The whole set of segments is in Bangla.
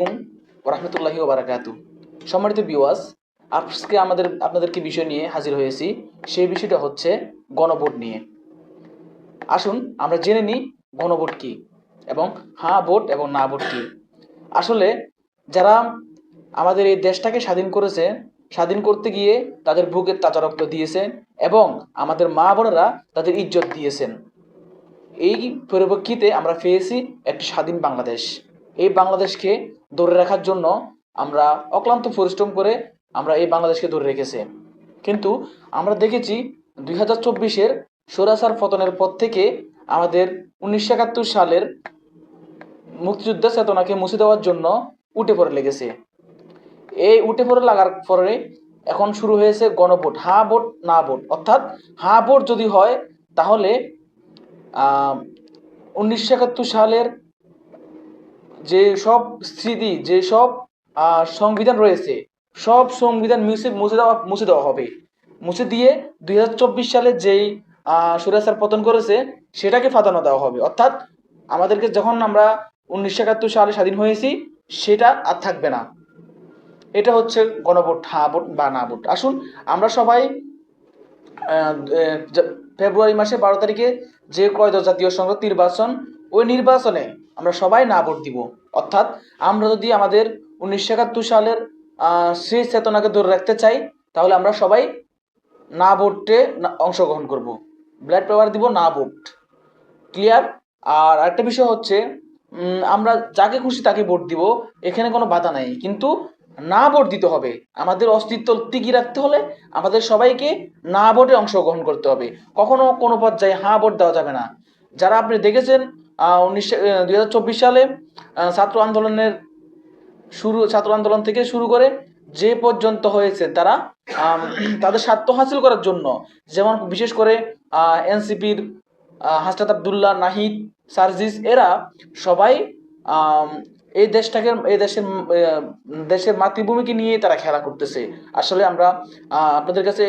আলাইকুম রহমতুল্লাহি ওবারাকাতু সম্মানিত বিওয়াস আজকে আমাদের, আপনাদেরকে বিষয় নিয়ে হাজির হয়েছি। সেই বিষয়টা হচ্ছে গণভোট নিয়ে। আসুন, আমরা জেনে নিই গণভোট কি এবং হ্যাঁ ভোট এবং না ভোট কি। আসলে যারা আমাদের এই দেশটাকে স্বাধীন করেছে, স্বাধীন করতে গিয়ে তাদের বুকের তাজা রক্ত দিয়েছেন এবং আমাদের মা বোনেরা তাদের ইজ্জত দিয়েছেন। এই পরিপ্রেক্ষিতে আমরা পেয়েছি একটি স্বাধীন বাংলাদেশ। এই বাংলাদেশকে ধরে রাখার জন্য আমরা অক্লান্ত পরিশ্রম করে আমরা এই বাংলাদেশকে ধরে রেখেছে। কিন্তু আমরা দেখেছি দুই হাজার চব্বিশের সরাসার পতনের পর থেকে আমাদের উনিশশো একাত্তর সালের মুক্তিযুদ্ধ চেতনাকে মুছে দেওয়ার জন্য উঠে পড়ে লেগেছে। এই উঠে পড়ে লাগার পরে এখন শুরু হয়েছে গণভোট হ্যাঁ ভোট, না ভোট। অর্থাৎ হ্যাঁ ভোট যদি হয়, তাহলে উনিশশো একাত্তর সালের যে সব স্মৃতি, যে সব সংবিধান রয়েছে, সব সংবিধান মুছে মুছে দেওয়া মুছে দেওয়া হবে। মুছে দিয়ে দুই হাজার চব্বিশ সালে যেই সুরেশার পতন করেছে, সেটাকে ফাতানো দেওয়া হবে। অর্থাৎ আমাদেরকে যখন আমরা উনিশশো একাত্তর সালে স্বাধীন হয়েছি, সেটা আর থাকবে না। এটা হচ্ছে গণভোট হ্যাঁ ভোট বা না ভোট। আসুন, আমরা সবাই ফেব্রুয়ারি মাসে বারো তারিখে যে ত্রয়োদশ জাতীয় সংসদ নির্বাচন ওই নির্বাচনে আমরা সবাই না ভোট দিব। অর্থাৎ আমরা যদি আমাদের উনিশশো একাত্তর সালের সেই চেতনাকে ধরে রাখতে চাই, তাহলে আমরা সবাই না ভোটে অংশগ্রহণ করব। ব্ল্যাড পেপার দিব না ভোট। ক্লিয়ার? আর আরেকটা বিষয় হচ্ছে আমরা যাকে খুশি তাকে ভোট দিব, এখানে কোনো বাধা নাই। কিন্তু না ভোট দিতে হবে। আমাদের অস্তিত্ব টিকিয়ে রাখতে হলে আমাদের সবাইকে না ভোটে অংশগ্রহণ করতে হবে। কখনো কোনো পর্যায়ে হাঁ ভোট দেওয়া যাবে না। যারা আপনি দেখেছেন উনিশশো সালে ছাত্র আন্দোলনের শুরু, ছাত্র আন্দোলন থেকে শুরু করে যে পর্যন্ত হয়েছে তারা তাদের স্বার্থ হাসিল করার জন্য, যেমন বিশেষ করে এনসিপির হাসনাত আবদুল্লাহ নাহিদ, সার্জিস, এরা সবাই এই দেশটাকে, এই দেশের দেশের মাতৃভূমিকে নিয়ে তারা খেলা করতেছে। আসলে আমরা আপনাদের কাছে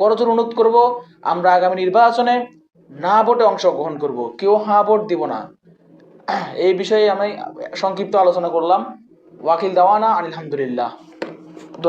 করজোর অনুরোধ করব, আমরা আগামী নির্বাচনে না ভোটে অংশগ্রহণ করব, কেউ হ্যাঁ ভোট দিব না। এই বিষয়ে আমি সংক্ষিপ্ত আলোচনা করলাম। ওয়াকিল দাওয়ানা আলহামদুলিল্লাহ